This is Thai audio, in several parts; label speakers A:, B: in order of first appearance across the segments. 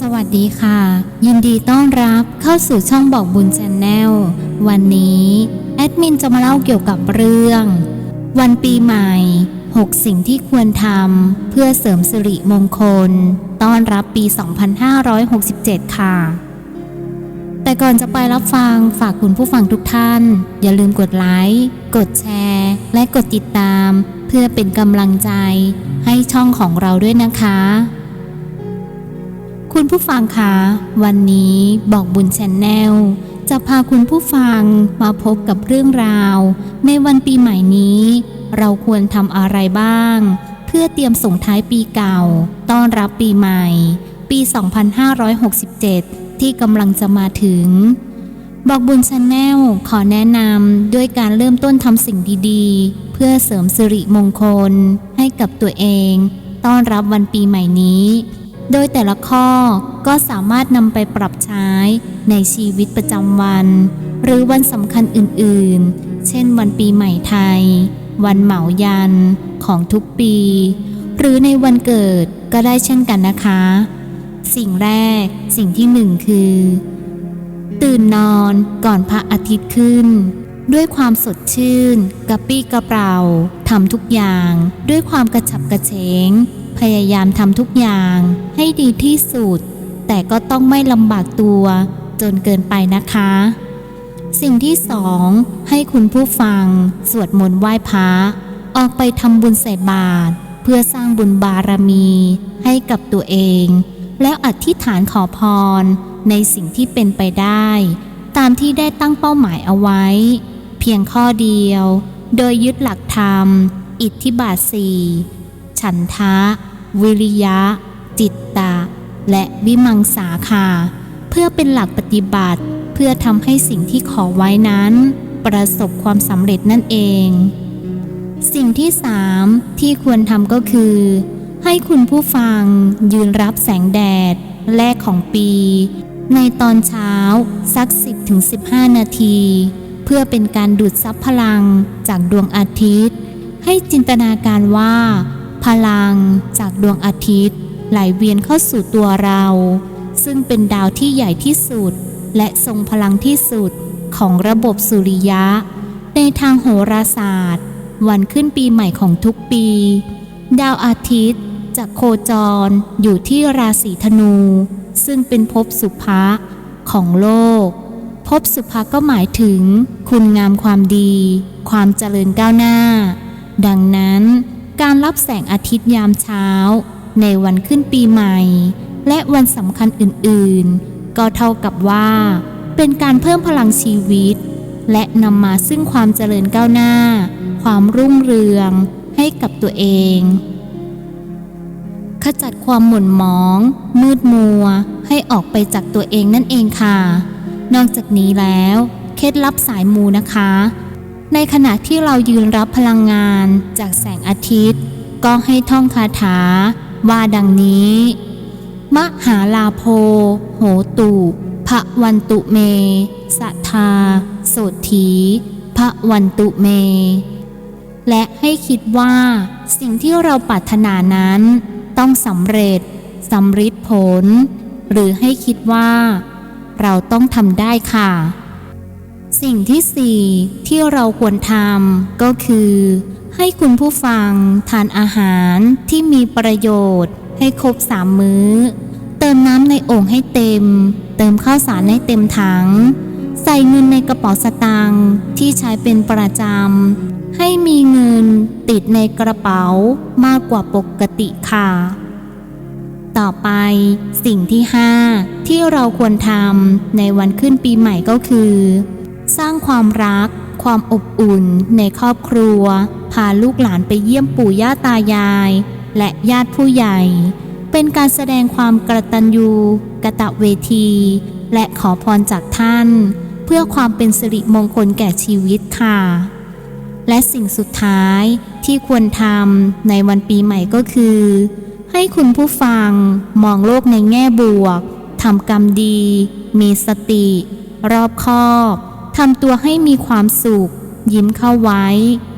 A: สวัสดีค่ะ ยินดีต้อนรับเข้าสู่ช่องบอกบุญชนแนลวันนี้ แอดมินจะมาเล่าเกี่ยวกับเรื่อง วันปีใหม่ 6 สิ่งที่ควรทำเพื่อเสริมสิริมงคล ต้อนรับปี 2567 ค่ะ แต่ก่อนจะไปรับฟังฝากคุณผู้ฟังทุกท่าน อย่าลืมกดไลค์กดแชร์ และกดติดตาม เพื่อเป็นกำลังใจให้ช่องของเราด้วยนะคะ คุณผู้ฟังคะ วันนี้บอกบุญชนแนลจะพาคุณผู้ฟังมาพบกับเรื่องราว ในวันปีใหม่นี้ เราควรทำอะไรบ้าง เพื่อเตรียมส่งท้ายปีเก่า ต้อนรับปีใหม่ ปี 2567 ที่กำลังจะมาถึง บอกบุญชาแนลขอแนะนำด้วยการเริ่มต้นทำสิ่งดีๆ เพื่อเสริมสิริมงคลให้กับตัวเอง ต้อนรับวันปีใหม่นี้ โดยแต่ละข้อก็สามารถนำไปปรับใช้ในชีวิตประจำวัน หรือวันสำคัญอื่นๆ เช่นวันปีใหม่ไทย วันเหมายันของทุกปี หรือในวันเกิดก็ได้เช่นกันนะคะ สิ่งแรกสิ่งที่หนึ่งคือ ตื่นนอนก่อนพระอาทิตย์ขึ้น ด้วยความสดชื่น กระปี้กระเป๋าทำทุกอย่าง ด้วยความกระฉับกระเฉง พยายามทำทุกอย่างให้ดีที่สุด แต่ก็ต้องไม่ลำบากตัวจนเกินไปนะคะ สิ่งที่สองให้คุณผู้ฟัง สวดมนต์ไหว้พระออกไปทำบุญใส่บาตรเพื่อสร้างบุญบารมีให้กับตัวเอง แล้วอธิษฐานขอพรในสิ่งที่เป็นไปได้ ตามที่ได้ตั้งเป้าหมายเอาไว้ เพียงข้อเดียว โดยยึดหลักธรรม อิทธิบาทสี่ ฉันทะ วิริยะ จิตตะและวิมังสาค่ะเพื่อเป็นหลักปฏิบัติ เพื่อทำให้สิ่งที่ขอไว้นั้น ประสบความสำเร็จนั่นเอง สิ่งที่สามที่ควรทำก็คือ ให้คุณผู้ฟังยืนรับแสงแดด แรกของปี ในตอนเช้าสัก 10-15 นาทีเพื่อเป็นการดูดซับพลังจากดวงอาทิตย์ ให้จินตนาการว่า พลังจากดวงอาทิตย์ ไหลเวียนเข้าสู่ตัวเรา ซึ่งเป็นดาวที่ใหญ่ที่สุด และทรงพลังที่สุดของระบบสุริยะ ในทางโหราศาสตร์ วันขึ้นปีใหม่ของทุกปี ดาวอาทิตย์จะโคจรอยู่ที่ราศีธนู ซึ่งเป็นภพสุภะของโลกภพสุภะก็หมายถึง คุณงามความดี ความเจริญก้าวหน้า ดังนั้น การรับแสงอาทิตย์ยามเช้า ในวันขึ้นปีใหม่ และวันสำคัญอื่นๆ ก็เท่ากับว่า เป็นการเพิ่มพลังชีวิต และนำมาซึ่งความเจริญก้าวหน้า ความรุ่งเรืองให้กับตัวเอง ขจัดความหม่นหมอง มืดมัว ให้ออกไปจากตัวเองนั่นเองค่ะ นอกจากนี้แล้ว เคล็ดลับสายมูนะคะ ในขณะที่เรายืนรับพลังงานจากแสงอาทิตย์ ก็ให้ท่องคาถาว่าดังนี้ มหาลาโพ โหตุพระวันตุเม สัทธาโสถีพระวันตุเม และให้คิดว่าสิ่งที่เราปรารถนานั้น ต้องสำเร็จสำฤทธิ์ผล หรือให้คิดว่า เราต้องทำได้ค่ะ สิ่งที่สี่ที่เราควรทำก็คือ ให้คุณผู้ฟังทานอาหารที่มีประโยชน์ ให้ครบสามมื้อ เติมน้ำในโอ่งให้เต็ม เติมข้าวสารให้เต็มถัง ใส่เงินในกระเป๋าสตางค์ที่ใช้เป็นประจำ ให้มีเงินติดในกระเป๋ามากกว่าปกติค่ะต่อไปสิ่งที่ 5 ที่เราควรทำในวันขึ้นปีใหม่ก็คือ สร้างความรัก ความอบอุ่น ในครอบครัว พาลูกหลานไปเยี่ยมปู่ย่าตายาย และญาติผู้ใหญ่ เป็นการแสดงความกตัญญูกะตะเวที และขอพรจากท่าน เพื่อความเป็นสิริมงคลแก่ชีวิตค่ะ และสิ่งสุดท้ายที่ควรทำในวันปีใหม่ก็คือ ให้คุณผู้ฟังมองโลกในแง่บวกทำกรรมดี มีสติ รอบคอบ ทำตัวให้มีความสุข ยิ้มเข้าไว้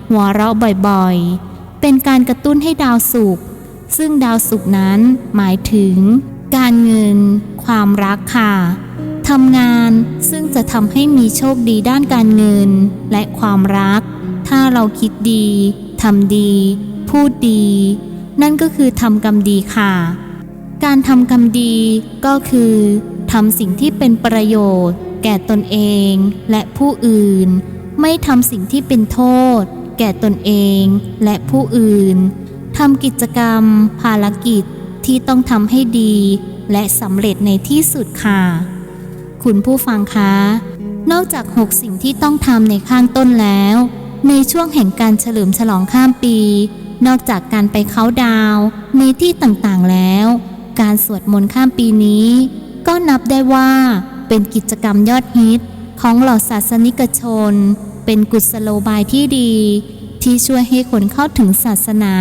A: หัวเราะบ่อยๆ เป็นการกระตุ้นให้ดาวสุข ซึ่งดาวสุขนั้นหมายถึง การเงิน ความรักค่ะทำงานซึ่งจะทำให้มีโชคดีด้านการเงิน และความรัก ถ้าเราคิดดีทำดี พูดดี นั่นก็คือทำกรรมดีค่ะ การทำกรรมดีก็คือทำสิ่งที่เป็นประโยชน์ ก่ตนเองและผู้อื่น ไม่ทำสิ่งที่เป็นโทษ แก่ตนเองและผู้อื่นทำกิจกรรม ภารกิจที่ต้องทำให้ดี และสำเร็จในที่สุดค่ะ คุณผู้ฟังคะ นอกจาก 6 สิ่งที่ต้องทำในข้างต้นแล้ว ในช่วงแห่งการเฉลิมฉลองข้ามปี นอกจากการไปเขาดาวในที่ต่างๆแล้ว การสวดมนต์ข้ามปีนี้ ก็นับได้ว่า เป็นกิจกรรมยอดฮิต ของเหล่าศาสนิกชน เป็นกุศโลบายที่ดี ที่ช่วยให้คนเข้าถึงศาสนา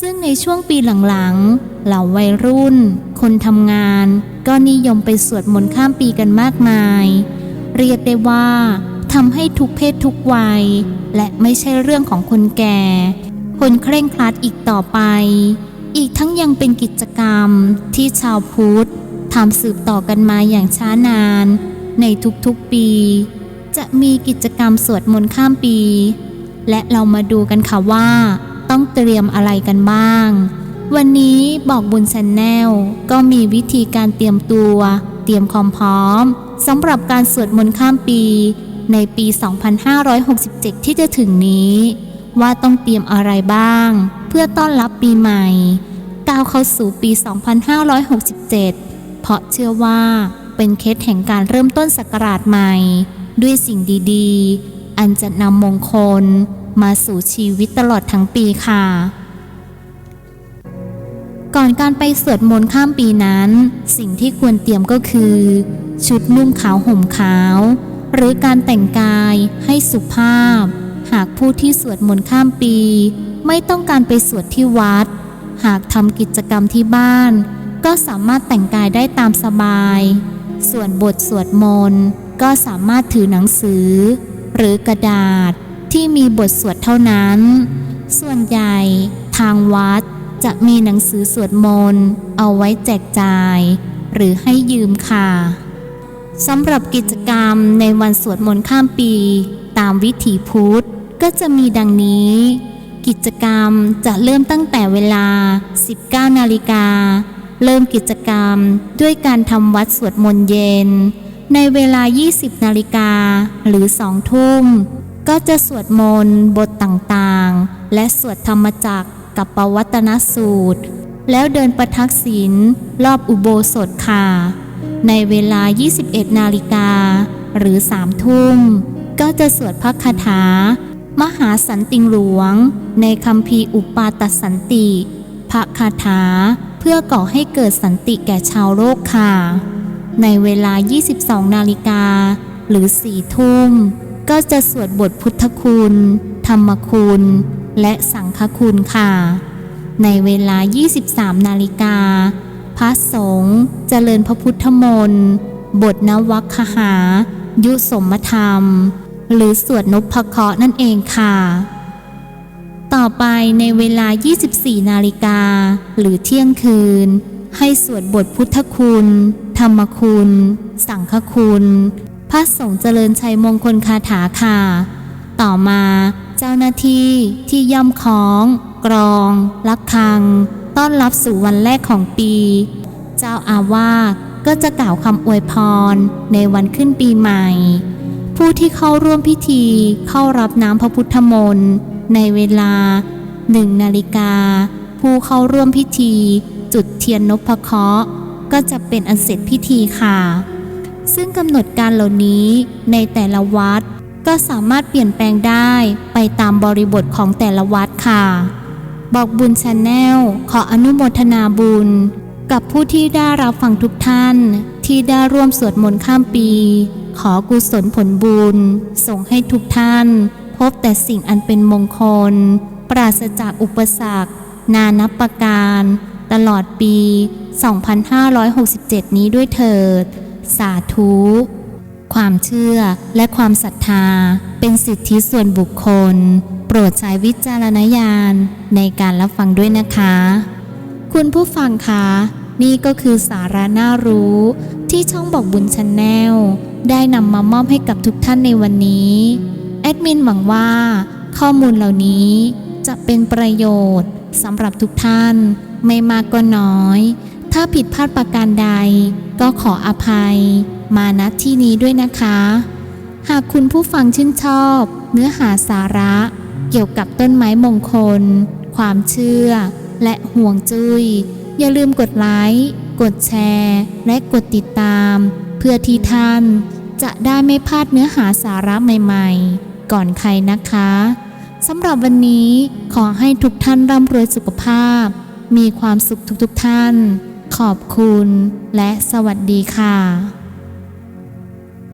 A: ซึ่งในช่วงปีหลังๆ เหล่าวัยรุ่น คนทำงาน ก็นิยมไปสวดมนต์ข้ามปีกันมากมาย เรียกได้ว่าทำให้ทุกเพศทุกวัย และไม่ใช่เรื่องของคนแก่ คนเคร่งครัดอีกต่อไป อีกทั้งยังเป็นกิจกรรมที่ชาวพุทธ ทำสืบต่อกันมาอย่างช้านาน ในทุกๆปี จะมีกิจกรรมสวดมนต์ข้ามปี และเรามาดูกันค่ะว่า ต้องเตรียมอะไรกันบ้าง วันนี้บอกบุญชนแนลก็มีวิธีการเตรียมตัว เตรียมความพร้อมสำหรับการสวดมนต์ข้ามปี ในปี 2567 ที่จะถึงนี้ว่าต้องเตรียมอะไรบ้าง เพื่อต้อนรับปีใหม่ ก้าวเข้าสู่ปี 2567 เพราะเชื่อว่าเป็นเคสแห่งการเริ่มต้นศักราชใหม่ ด้วยสิ่งดีๆ อันจะนำมงคลมาสู่ชีวิตตลอดทั้งปีค่ะ ก่อนการไปสวดมนต์ข้ามปีนั้น สิ่งที่ควรเตรียมก็คือ ชุดนุ่งขาวห่มขาว หรือการแต่งกายให้สุภาพ หากผู้ที่สวดมนต์ข้ามปี ไม่ต้องการไปสวดที่วัด หากทำกิจกรรมที่บ้าน ก็สามารถแต่งกายได้ตามสบาย ส่วนบทสวดมนต์ก็สามารถถือหนังสือ หรือกระดาษที่มีบทสวดเท่านั้น ส่วนใหญ่ทางวัดจะมีหนังสือสวดมนต์เอาไว้แจกจ่าย หรือให้ยืมค่ะสำหรับกิจกรรมในวันสวดมนต์ข้ามปี ตามวิถีพุทธก็จะมีดังนี้ กิจกรรมจะเริ่มตั้งแต่เวลา 19นาฬิกา เริ่มกิจกรรมด้วยการทำวัดสวดมนต์เย็น ในเวลา 20 นาฬิกาหรือ2ทุ่ม ก็จะสวดมนต์บทต่างๆ และสวดธรรมจักรกับปวัตนสูตร แล้วเดินประทักษิณรอบอุโบสถค่ะ ในเวลา 21 นาฬิกาหรือ3ทุ่ม ก็จะสวดพระคาถา มหาสันติงหลวง ในคำพีอุปาตสันติ พระคาถา เพื่อก่อให้เกิดสันติแก่ชาวโลกค่ะ ในเวลา 22 นาฬิกา หรือ4ทุ่ม ก็จะสวดบทพุทธคุณ ธรรมคุณ และสังฆคุณค่ะ ในเวลา 23 นาฬิกา พระสงฆ์เจริญพระพุทธมนต์บทนวัคคหา ยุสมธรรม หรือสวดนพเคราะห์นั่นเองค่ะ ต่อไปในเวลา 24 นาฬิกา หรือเที่ยงคืน ให้สวดบทพุทธคุณ ธรรมคุณ สังฆคุณ พระสงฆ์เจริญชัยมงคลคาถาค่ะ ต่อมาเจ้าหน้าที่ที่ย่ำของ กรองลักคัง ต้อนรับสู่วันแรกของปี เจ้าอาวาสก็จะกล่าวคำอวยพรในวันขึ้นปีใหม่ ผู้ที่เข้าร่วมพิธีเข้ารับน้ำพระพุทธมนต์ ในเวลาหนึ่งนาฬิกา ผู้เข้าร่วมพิธี จุดเทียนนพเคราะห์ก็จะเป็นอันเสร็จพิธีค่ะ ซึ่งกำหนดการเหล่านี้ในแต่ละวัดก็สามารถเปลี่ยนแปลงได้ไปตามบริบทของแต่ละวัดค่ะ บอกบุญชาแนลขออนุโมทนาบุญ กับผู้ที่ได้รับฟังทุกท่านที่ได้ร่วมสวดมนต์ข้ามปี ขอกุศลผลบุญ ส่งให้ทุกท่าน พบแต่สิ่งอันเป็นมงคล ปราศจากอุปสรรค นานับประการ ตลอดปี 2567 นี้ด้วยเถิด สาธุ ความเชื่อและความศรัทธาเป็นสิทธิส่วนบุคคล โปรดใช้วิจารณญาณในการรับฟังด้วยนะคะ คุณผู้ฟังคะนี่ก็คือสาระน่ารู้ ที่ช่องบอกบุญช n แนลได้นำมามอบให้กับทุกท่านในวันนี้ ดมินหวังว่า ข้อมูลเหล่านี้จะเป็นประโยชน์สำหรับทุกท่านไม่มากก็น้อย ถ้าผิดพลาดประการใด ก็ขออภัย มาณที่นี้ด้วยนะคะ หากคุณผู้ฟังชื่นชอบ เนื้อหาสาระ เกี่ยวกับต้นไม้มงคล ความเชื่อ และห่วงจุย้ย อย่าลืมกดไลค์กดแชร์ และกดติดตาม เพื่อที่ท่านจะได้ไม่พลาดเนื้อหาสาระใหม่ ๆ ก่อนใครนะคะสำหรับวันนี้ขอให้ทุกท่านร่ำรวยสุขภาพ มีความสุขทุกๆท่าน ขอบคุณและสวัสดีค่ะ